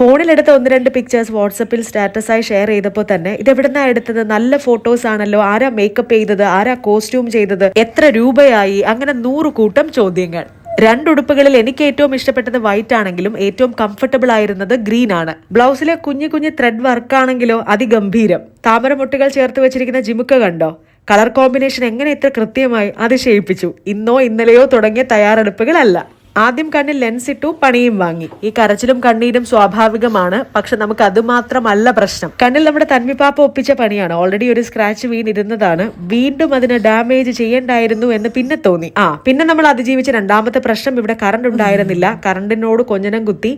ഫോണിലെടുത്ത ഒന്ന് രണ്ട് പിക്ചേഴ്സ് വാട്സപ്പിൽ സ്റ്റാറ്റസായി ഷെയർ ചെയ്തപ്പോൾ തന്നെ ഇത് എവിടുന്നാ എടുത്തത്? നല്ല ഫോട്ടോസ് ആണല്ലോ. ആരാ മേക്കപ്പ് ചെയ്തത്? ആരാ കോസ്റ്റ്യൂം ചെയ്തത്? എത്ര രൂപയായി? അങ്ങനെ നൂറ് കൂട്ടം ചോദ്യങ്ങൾ. രണ്ടുടുപ്പുകളിൽ എനിക്ക് ഏറ്റവും ഇഷ്ടപ്പെട്ടത് വൈറ്റ് ആണെങ്കിലും ഏറ്റവും കംഫർട്ടബിൾ ആയിരുന്നത് ഗ്രീൻ ആണ്. ബ്ലൗസിലെ കുഞ്ഞു കുഞ്ഞു ത്രെഡ് വർക്ക് ആണെങ്കിലോ അതിഗംഭീരം. താമരമുട്ടുകൾ ചേർത്ത് വെച്ചിരിക്കുന്ന ജിമുക്ക കണ്ടോ? കളർ കോമ്പിനേഷൻ എങ്ങനെ ഇത്ര കൃത്യമായി അത് അതിശയിപ്പിച്ചു? ഇന്നോ ഇന്നലെയോ തുടങ്ങിയ തയ്യാറെടുപ്പുകളല്ല. ആദ്യം കണ്ണിൽ ലെൻസ് ഇട്ടു പണിയും വാങ്ങി. ഈ കരച്ചിലും കണ്ണീരും സ്വാഭാവികമാണ്. പക്ഷെ നമുക്ക് അത് മാത്രമല്ല പ്രശ്നം. കണ്ണിൽ നമ്മുടെ തന്മിപ്പാപ്പ ഒപ്പിച്ച പണിയാണ്. ഓൾറെഡി ഒരു സ്ക്രാച്ച് വീണിരുന്നതാണ്. വീണ്ടും അതിന് ഡാമേജ് ചെയ്യണ്ടായിരുന്നു എന്ന് പിന്നെ തോന്നി. ആ പിന്നെ നമ്മൾ അതിജീവിച്ച രണ്ടാമത്തെ പ്രശ്നം ഇവിടെ കറണ്ട് ഉണ്ടായിരുന്നില്ല. കറണ്ടിനോട് കൊഞ്ഞനം കുത്തി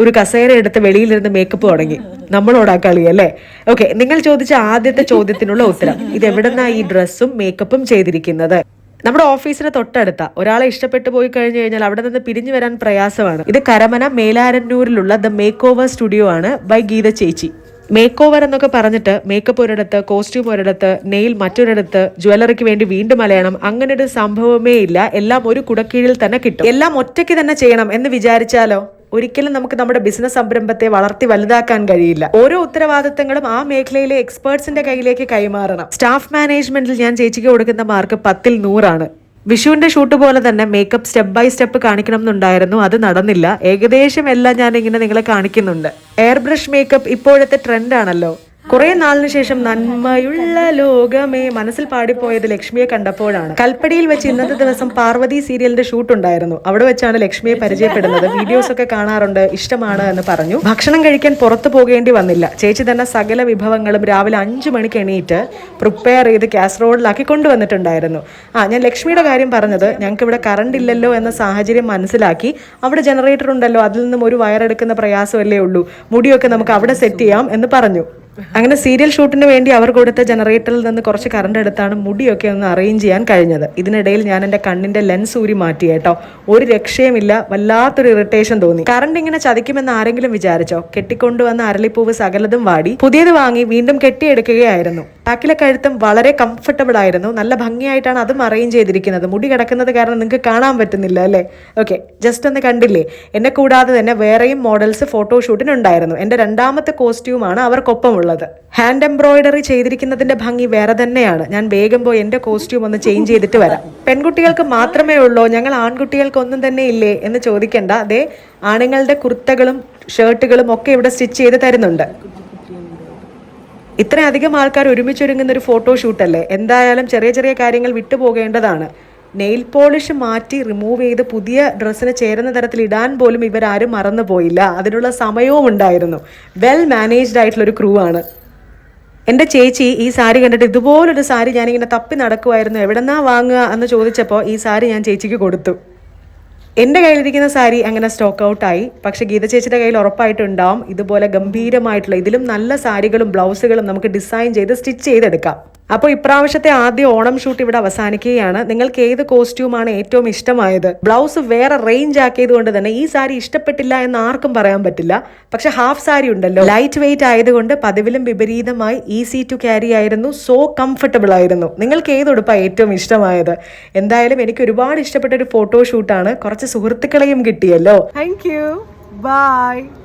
ഒരു കസേര എടുത്ത് വെളിയിലിരുന്ന് മേക്കപ്പ് തുടങ്ങി. നമ്മളോടാ കളി അല്ലേ? ഓക്കെ നിങ്ങൾ ചോദിച്ച ആദ്യത്തെ ചോദ്യത്തിനുള്ള ഉത്തരം. ഇത് എവിടെന്നാ ഈ ഡ്രസ്സും മേക്കപ്പും ചെയ്തിരിക്കുന്നത്? നമ്മുടെ ഓഫീസിന് തൊട്ടടുത്ത. ഒരാളെ ഇഷ്ടപ്പെട്ടു പോയി കഴിഞ്ഞു കഴിഞ്ഞാൽ അവിടെ നിന്ന് പിരിഞ്ഞു വരാൻ പ്രയാസമാണ്. ഇത് കരമന മേലാരന്നൂരിലുള്ള ദ മേക്ക് ഓവർ സ്റ്റുഡിയോ ആണ് ബൈ ഗീത ചേച്ചി. മേക്ക് ഓവർ എന്നൊക്കെ പറഞ്ഞിട്ട് മേക്കപ്പ് ഒരിടത്ത് കോസ്റ്റ്യൂം ഒരിടത്ത് നെയിൽ മറ്റൊരിടത്ത് ജ്വല്ലറിക്ക് വേണ്ടി വീണ്ടും അലയണം. അങ്ങനെ ഒരു സംഭവമേ ഇല്ല. എല്ലാം ഒരു കുടക്കീഴിൽ തന്നെ കിട്ടും. എല്ലാം ഒറ്റയ്ക്ക് തന്നെ ചെയ്യണം എന്ന് വിചാരിച്ചാലോ? ഒരിക്കലും നമുക്ക് നമ്മുടെ ബിസിനസ് സംരംഭത്തെ വളർത്തി വലുതാക്കാൻ കഴിയില്ല. ഓരോ ഉത്തരവാദിത്തങ്ങളും ആ മേഖലയിലെ എക്സ്പേർട്സിന്റെ കയ്യിലേക്ക് കൈമാറണം. സ്റ്റാഫ് മാനേജ്മെന്റിൽ ഞാൻ ചേച്ചിക്ക് കൊടുക്കുന്ന മാർക്ക് പത്തിൽ നൂറാണ്. വിഷുവിന്റെ ഷൂട്ട് പോലെ തന്നെ മേക്കപ്പ് സ്റ്റെപ്പ് ബൈ സ്റ്റെപ്പ് കാണിക്കണം എന്നുണ്ടായിരുന്നു. അത് നടന്നില്ല. ഏകദേശം എല്ലാം ഞാൻ ഇങ്ങനെ നിങ്ങളെ കാണിക്കുന്നുണ്ട്. എയർ ബ്രഷ് മേക്കപ്പ് ഇപ്പോഴത്തെ ട്രെൻഡ് ആണല്ലോ. കുറെ നാളിന് ശേഷം നന്മയുള്ള ലോകമേ മനസ്സിൽ പാടിപ്പോയത് ലക്ഷ്മിയെ കണ്ടപ്പോഴാണ്. കൽപ്പടിയിൽ വെച്ച് ഇന്നത്തെ ദിവസം പാർവതി സീരിയലിന്റെ ഷൂട്ട് ഉണ്ടായിരുന്നു. അവിടെ വെച്ചാണ് ലക്ഷ്മിയെ പരിചയപ്പെടുന്നത്. വീഡിയോസ് ഒക്കെ കാണാറുണ്ട്. ഇഷ്ടമാണ് എന്ന് പറഞ്ഞു. ഭക്ഷണം കഴിക്കാൻ പുറത്തു പോകേണ്ടി വന്നില്ല. ചേച്ചി തന്നെ സകല വിഭവങ്ങളും രാവിലെ അഞ്ചു മണിക്ക് എണീറ്റ് പ്രിപ്പയർ ചെയ്ത് കാസറോളിലാക്കി കൊണ്ടുവന്നിട്ടുണ്ടായിരുന്നു. ആ ഞാൻ ലക്ഷ്മിയുടെ കാര്യം പറഞ്ഞത് ഞങ്ങൾക്ക് ഇവിടെ കറണ്ട് ഇല്ലല്ലോ എന്ന സാഹചര്യം മനസ്സിലാക്കി അവിടെ ജനറേറ്റർ ഉണ്ടല്ലോ അതിൽ നിന്നും ഒരു വയറെടുക്കുന്ന പ്രയാസമല്ലേ ഉള്ളൂ. മുടിയൊക്കെ നമുക്ക് അവിടെ സെറ്റ് ചെയ്യാം എന്ന് പറഞ്ഞു. അങ്ങനെ സീരിയൽ ഷൂട്ടിന് വേണ്ടി അവർ കൊടുത്ത ജനറേറ്ററിൽ നിന്ന് കുറച്ച് കറണ്ട് എടുത്താണ് മുടിയൊക്കെ ഒന്ന് അറേഞ്ച് ചെയ്യാൻ കഴിഞ്ഞത്. ഇതിനിടയിൽ ഞാൻ എന്റെ കണ്ണിന്റെ ലെൻസ് ഊരി മാറ്റി കേട്ടോ. ഒരു രക്ഷയുമില്ല വല്ലാത്തൊരു ഇറിറ്റേഷൻ തോന്നി. കറണ്ട് ഇങ്ങനെ ചതിക്കുമെന്ന് ആരെങ്കിലും വിചാരിച്ചോ? കെട്ടിക്കൊണ്ടുവന്ന അരളിപ്പൂവ് സകലതും വാടി. പുതിയത് വാങ്ങി വീണ്ടും കെട്ടിയെടുക്കുകയായിരുന്നു. ബാക്കിലെ കഴുത്തും വളരെ കംഫർട്ടബിൾ ആയിരുന്നു. നല്ല ഭംഗിയായിട്ടാണ് അതും അറേഞ്ച് ചെയ്തിരിക്കുന്നത്. മുടി കിടക്കുന്നത് കാരണം നിങ്ങൾക്ക് കാണാൻ പറ്റുന്നില്ല അല്ലേ? ഓക്കെ ജസ്റ്റ് ഒന്ന് കണ്ടില്ലേ? എന്നെ കൂടാതെ തന്നെ വേറെയും മോഡൽസ് ഫോട്ടോഷൂട്ടിനുണ്ടായിരുന്നു എന്റെ രണ്ടാമത്തെ കോസ്റ്റ്യൂമാണ് അവർക്കൊപ്പം ഉള്ളത് ഹാൻഡ് എംബ്രോയിഡറി ചെയ്തിരിക്കുന്നതിന്റെ ഭംഗി വേറെ തന്നെയാണ്. ഞാൻ വേഗം പോയി എന്റെ കോസ്റ്റ്യൂം ഒന്ന് ചേഞ്ച് ചെയ്തിട്ട് വരാം. പെൺകുട്ടികൾക്ക് മാത്രമേ ഉള്ളൂ ഞങ്ങൾ ആൺകുട്ടികൾക്ക് ഒന്നും തന്നെ ഇല്ലേ എന്ന് ചോദിക്കേണ്ട. അതെ ആണുങ്ങളുടെ കുർത്തകളും ഷർട്ടുകളും ഒക്കെ ഇവിടെ സ്റ്റിച്ച് ചെയ്ത് തരുന്നുണ്ട്. ഇത്രയധികം ആൾക്കാർ ഒരുമിച്ചൊരുങ്ങുന്ന ഒരു ഫോട്ടോ ഷൂട്ടല്ലേ എന്തായാലും ചെറിയ ചെറിയ കാര്യങ്ങൾ വിട്ടുപോകേണ്ടതാണ്. നെയിൽ പോളിഷ് മാറ്റി റിമൂവ് ചെയ്ത് പുതിയ ഡ്രസ്സിന് ചേരുന്ന തരത്തിൽ ഇടാൻ പോലും ഇവരാരും മറന്നു പോയില്ല അതിനുള്ള സമയവും ഉണ്ടായിരുന്നു. വെൽ മാനേജ്ഡ് ആയിട്ടുള്ള ഒരു ക്രൂ ആണ്. എന്റെ ചേച്ചി ഈ സാരി കണ്ടിട്ട് ഇതുപോലൊരു സാരി ഞാനിങ്ങനെ തപ്പി നടക്കുമായിരുന്നു എവിടെന്നാ വാങ്ങുക എന്ന് ചോദിച്ചപ്പോൾ ഈ സാരി ഞാൻ ചേച്ചിക്ക് കൊടുത്തു. എന്റെ കയ്യിലിരിക്കുന്ന സാരി അങ്ങനെ സ്റ്റോക്ക് ഔട്ടായി പക്ഷേ ഗീത ചേച്ചിയുടെ കയ്യിൽ ഉറപ്പായിട്ടുണ്ടാവും. ഇതുപോലെ ഗംഭീരമായിട്ടുള്ള ഇതിലും നല്ല സാരികളും ബ്ലൗസുകളും നമുക്ക് ഡിസൈൻ ചെയ്ത് സ്റ്റിച്ച് ചെയ്തെടുക്കാം. അപ്പോൾ ഇപ്രാവശ്യത്തെ ആദ്യ ഓണം ഷൂട്ട് ഇവിടെ അവസാനിക്കുകയാണ്. നിങ്ങൾക്ക് ഏത് കോസ്റ്റ്യൂമാണ് ഏറ്റവും ഇഷ്ടമായത്? ബ്ലൗസ് വേറെ റേഞ്ച് ആക്കിയത് കൊണ്ട് തന്നെ ഈ സാരി ഇഷ്ടപ്പെട്ടില്ല എന്ന് ആർക്കും പറയാൻ പറ്റില്ല. പക്ഷെ ഹാഫ് സാരി ഉണ്ടല്ലോ. ലൈറ്റ് വെയിറ്റ് ആയതുകൊണ്ട് പതിവിലും വിപരീതമായി ഈസി ടു ക്യാരി ആയിരുന്നു. സോ കംഫർട്ടബിൾ ആയിരുന്നു. നിങ്ങൾക്ക് ഏത് ഉടുപ്പാണ് ഏറ്റവും ഇഷ്ടമായത്? എന്തായാലും എനിക്ക് ഒരുപാട് ഇഷ്ടപ്പെട്ട ഒരു ഫോട്ടോ ഷൂട്ടാണ് കുറച്ച് സുഹൃത്തുക്കളെയും കിട്ടിയല്ലോ. Thank you Bye.